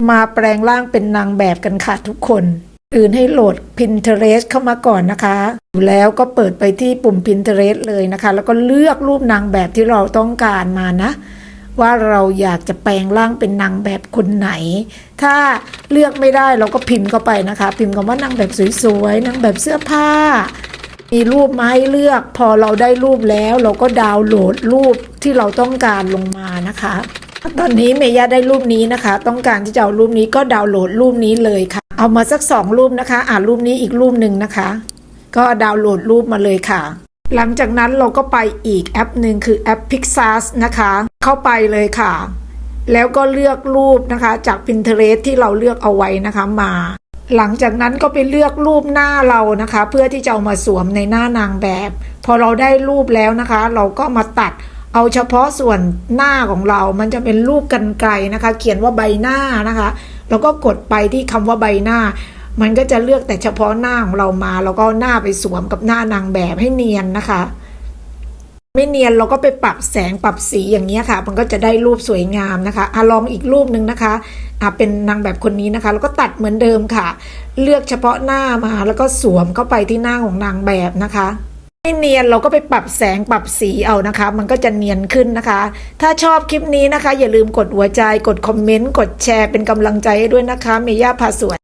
มาแปลงร่างเป็นนางแบบกันค่ะทุกคน อื่นให้โหลด Pinterest เข้ามาก่อนนะคะแล้วก็เปิดไปที่ปุ่ม Pinterest เลยนะคะ แล้วก็เลือกรูปนางแบบที่เราต้องการมานะ ว่าเราอยากจะแปลงร่างเป็นนางแบบคนไหน ถ้าเลือกไม่ได้เราก็พิมพ์เข้าไปนะคะ พิมพ์คำว่านางแบบสวยๆนางแบบเสื้อผ้า มีรูปมาให้เลือก พอเราได้รูปแล้ว เราก็ดาวน์โหลดรูปที่เราต้องการลงมานะคะ ตอนนี้เมย่าได้รูปนี้นะคะ ต้องการที่จะเอารูปนี้ก็ดาวน์โหลดรูปนี้เลยค่ะ เอามาสักสองรูปนะคะ อ่านรูปนี้อีกรูปหนึ่งนะคะ ก็ดาวน์โหลดรูปมาเลยค่ะ หลังจากนั้นเราก็ไปอีกแอปหนึ่งคือแอป Pixar นะคะ เข้าไปเลยค่ะ แล้วก็เลือกรูปนะคะ จาก Pinterest ที่เราเลือกเอาไว้นะคะมา หลังจากนั้นก็ไปเลือกรูปหน้าเรานะคะ เพื่อที่จะเอามาสวมในหน้านางแบบ พอเราได้รูปแล้วนะคะ เราก็มาตัด เอาเฉพาะส่วนหน้าของเรา มันจะเป็นรูปกันไกลนะคะ เขียนว่าใบหน้านะคะ แล้วก็กดไปที่คำว่าใบหน้า มันก็จะเลือกแต่เฉพาะหน้าของเรามา แล้วก็หน้าไปสวมกับหน้านางแบบให้เนียนนะคะ ไม่เนียนเราก็ไปปรับแสงปรับสีอย่างนี้ยค่ะ มันก็จะได้รูปสวยงามนะคะอะลองอีกรูปหนึ่งนะคะอะเป็นนางแบบคนนี้นะคะ แล้วก็ตัดเหมือนเดิมค่ะ เลือกเฉพาะหน้ามา แล้วก็สวมเข้าไปที่หน้าของนางแบบนะคะ ไม่เนียนเราก็ไปปรับแสงปรับสีเอานะคะ มันก็จะเนียนขึ้นนะคะ ถ้าชอบคลิปนี้นะคะ อย่าลืมกดหัวใจกดคอมเมนต์กดแชร์เป็นกำลังใจให้ด้วยนะคะเมย่าพาสวย